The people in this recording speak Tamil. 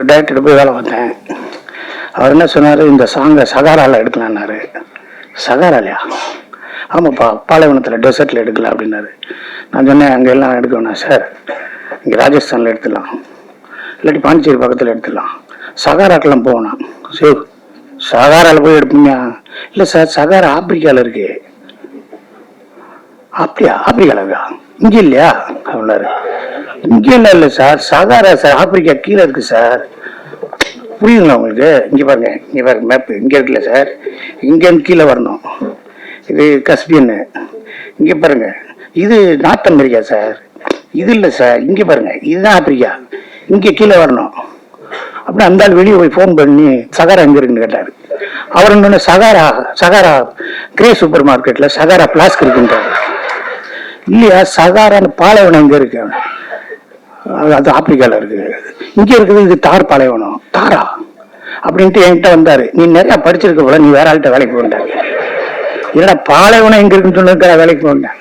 டேரக்டர் போய் வேலை பார்த்தேன். அவர் என்ன சொன்னார்? இந்த சாங்கை சகாராவில் எடுக்கலான்னாரு. சகாராலையா? ஆமாப்பா பாலைவனத்தில் டெசர்ட்டில் எடுக்கலாம் அப்படின்னாரு. நான் சொன்னேன் அங்கே எல்லாம் எடுக்க வேணாம் சார் இங்கே ராஜஸ்தானில் எடுத்துடலாம். இல்லாட்டி பாண்டிச்சேரி பக்கத்தில் எடுத்துடலாம். சகாராக்கெல்லாம் போகணும் சரி சகாராவில் போய் எடுப்பீங்க? இல்லை சார் சகாரா ஆப்பிரிக்காவில் இருக்கு. அப்படியா ஆப்பிரிக்காவில் இருக்கா? இங்கே இல்லையா? அப்படின்னாரு. இங்கே இல்லை இல்லை சார். சகாரா சார். ஆப்பிரிக்கா கீழே இருக்கு சார். புரியுதுங்களா உங்களுக்கு? இங்கே பாருங்க. இங்கே பாருங்க மேப்பு இங்கே இருக்குல்ல சார். இங்கேருந்து கீழே வரணும். இது கஸ்பியன்னு. இங்கே பாருங்க. இது நார்த் அமெரிக்கா சார். இது இல்லை சார். இங்கே பாருங்க. இதுதான் ஆப்பிரிக்கா. இங்கே கீழே வரணும். அப்படி அந்த ஆள் வெளியே போய் ஃபோன் பண்ணி சகாரா எங்கே இருக்குன்னு கேட்டார். அவர் இன்னொன்று சகாரா சகாரா கிரே சூப்பர் மார்க்கெட்டில் சகாரா பிளாஸ்க் இருக்குன்றார். இல்லையா? சகாரான்னு பாலைவனம் இங்கே இருக்கு? அது ஆப்பிரிக்காவில் இருக்கு இங்க இருக்குது இது தார் பாலைவனம். தாரா. அப்படின்ட்டு என்கிட்ட வந்தாரு. நீ நிறையா படிச்சிருக்க போல நீ வேற ஆள்கிட்ட வேலைக்கு போண்டாரு இல்லடா பாலைவனம் எங்கே இருக்குன்னு சொன்னதுக்காக வேலைக்கு போண்டேன்